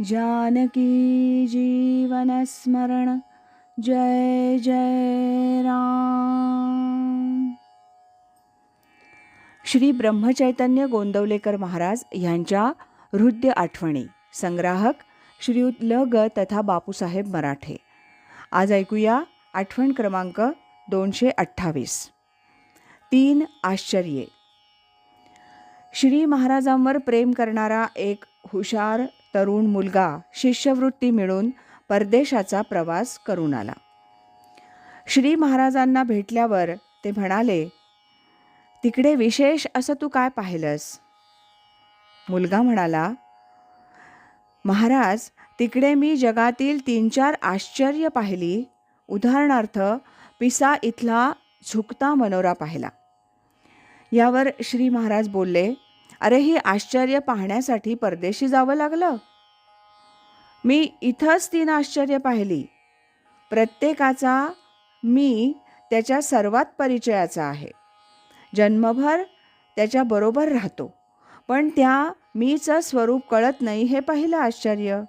जानकी जीवनस्मरण जय जय राम। श्री ब्रह्मचैतन्य गोंदवलेकर महाराज यांच्या हृदय आठवणी। संग्राहक श्रीयुत ल ग तथा बापूसाहेब मराठे। आज ऐकूया आठवण क्रमांक दोनशे अठ्ठावीस। तीन आश्चर्ये। श्री महाराजांवर प्रेम करणारा एक हुशार तरुण मुलगा शिष्यवृत्ती मिळून परदेशाचा प्रवास करून आला. श्री महाराजांना भेटल्यावर ते म्हणाले तिकडे विशेष असं तू काय पाहिलंस? मुलगा म्हणाला महाराज तिकडे मी जगातील तीन चार आश्चर्य पाहिली. उदाहरणार्थ पिसा इथला झुकता मनोरा पाहिला. यावर श्री महाराज बोलले अरे ही आश्चर्य पाहण्यासाठी परदेशी जावं लागलं? मी इथंच तीन आश्चर्य पाहिली. प्रत्येकाचा मी त्याच्या सर्वात परिचयाचा आहे. जन्मभर त्याच्याबरोबर राहतो. पण त्या मीचं स्वरूप कळत नाही हे पहिलं आश्चर्य.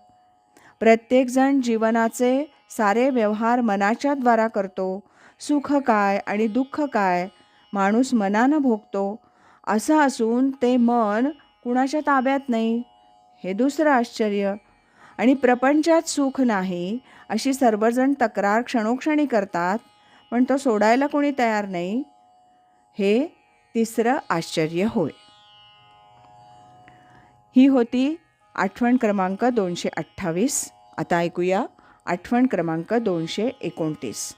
प्रत्येकजण जीवनाचे सारे व्यवहार मनाच्या द्वारा करतो. सुख काय आणि दुःख काय माणूस मनानं भोगतो. असं असून ते मन कुणाच्या ताब्यात नाही? हे दुसरं आश्चर्य. आणि प्रपंचात सुख नाही अशी सर्वजण तक्रार क्षणोक्षणी करतात पण तो सोडायला कोणी तयार नाही? हे तिसरं आश्चर्य होय. ही होती आठवण क्रमांक दोनशे अठ्ठावीस. आता ऐकूया आठवण क्रमांक दोनशे एकोणतीस.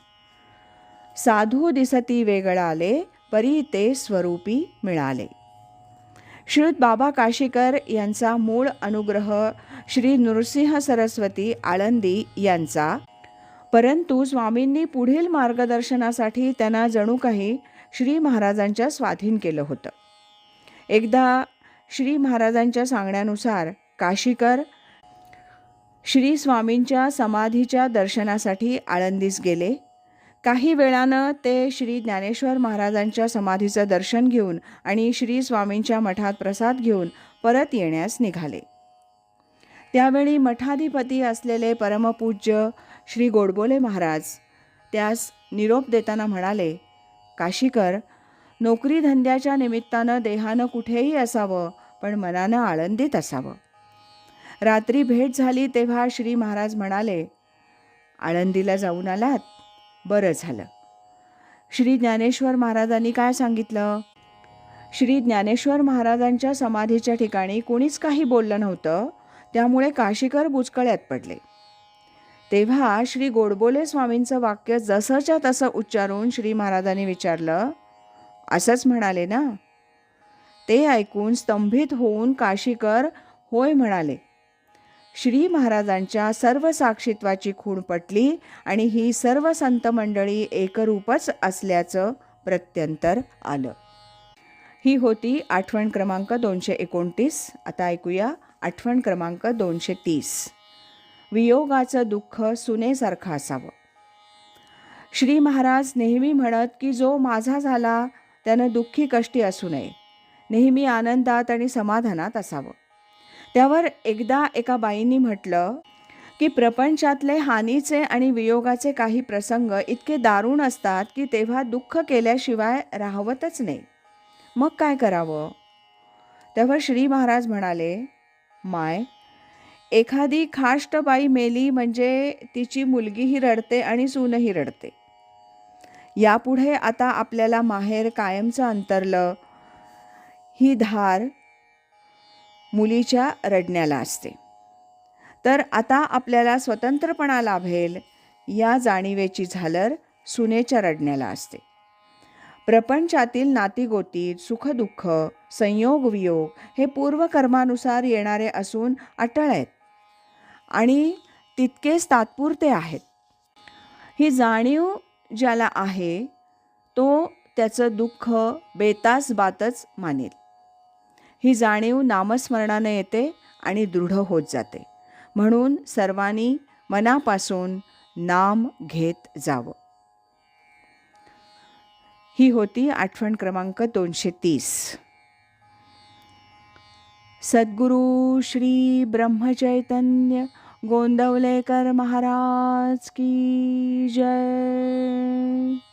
साधू दिसती वेगळाले परी ते स्वरूपी मिळाले. श्रीयुत बाबा काशीकर यांचा मूळ अनुग्रह श्री नृसिंह सरस्वती आळंदी यांचा. परंतु स्वामींनी पुढील मार्गदर्शनासाठी त्यांना जणू काही श्री महाराजांच्या स्वाधीन केलं होतं. एकदा श्री महाराजांच्या सांगण्यानुसार काशीकर श्री स्वामींच्या समाधीच्या दर्शनासाठी आळंदीस गेले. काही वेळानं ते श्री ज्ञानेश्वर महाराजांच्या समाधीचं दर्शन घेऊन आणि श्री स्वामींच्या मठात प्रसाद घेऊन परत येण्यास निघाले. त्यावेळी मठाधिपती असलेले परमपूज्य श्री गोडबोले महाराज त्यास निरोप देताना म्हणाले काशीकर नोकरी धंद्याच्या निमित्तानं देहानं कुठेही असावं पण मनानं आळंदीत असावं. रात्री भेट झाली तेव्हा श्री महाराज म्हणाले आळंदीला जाऊन आलात? बरं झालं. श्री ज्ञानेश्वर महाराजांनी काय सांगितलं? श्री ज्ञानेश्वर महाराजांच्या समाधीच्या ठिकाणी कोणीच काही बोललं नव्हतं त्यामुळे काशीकर बुचकळ्यात पडले. तेव्हा श्री गोडबोले स्वामींचं वाक्य जसंच्या तसं उच्चारून श्री महाराजांनी विचारलं असंच म्हणाले ना? ते ऐकून स्तंभित होऊन काशीकर होय म्हणाले. श्री महाराजांच्या सर्व साक्षीत्वाची खूण पटली आणि ही सर्व संत मंडळी एकरूपच असल्याचं प्रत्यंतर आलं. ही होती आठवण क्रमांक दोनशे एकोणतीस. आता ऐकूया आठवण क्रमांक दोनशे तीस. वियोगाचं दुःख सुनेसारखं असावं. श्री महाराज नेहमी म्हणत की जो माझा झाला त्यानं दुःखी कष्टी असू नये. नेहमी आनंदात आणि समाधानात असावं. त्यावर एकदा एका बाईंनी म्हटलं की प्रपंचातले हानीचे आणि वियोगाचे काही प्रसंग इतके दारुण असतात की तेव्हा दुःख केल्याशिवाय राहवतच नाही. मग काय करावं? तेव्हा श्री महाराज म्हणाले माय एखादी खाष्ट बाई मेली म्हणजे तिची मुलगीही रडते आणि सूनही रडते. यापुढे आता आपल्याला माहेर कायमचं अंतरलं. ही धार मुलीच्या रडण्याला असते. तर आता आपल्याला स्वतंत्रपणा लाभेल या जाणीवेची झालर सुनेच्या रडण्याला असते. प्रपंचातील नातीगोती सुखदुःख संयोग वियोग हे पूर्वकर्मानुसार येणारे असून अटळ आहेत. आणि तितकेच तात्पुरते आहेत. ही जाणीव ज्याला आहे तो त्याचं दुःख बेतास बातच मानेल. ही जाणीव नामस्मरणाने येते आणि दृढ होत जाते. म्हणून सर्वांनी मनापासून नाम घेत जावं. ही होती आठवण क्रमांक दोनशे तीस सद्गुरू श्री ब्रह्मचैतन्य गोंदवलेकर महाराज की जय.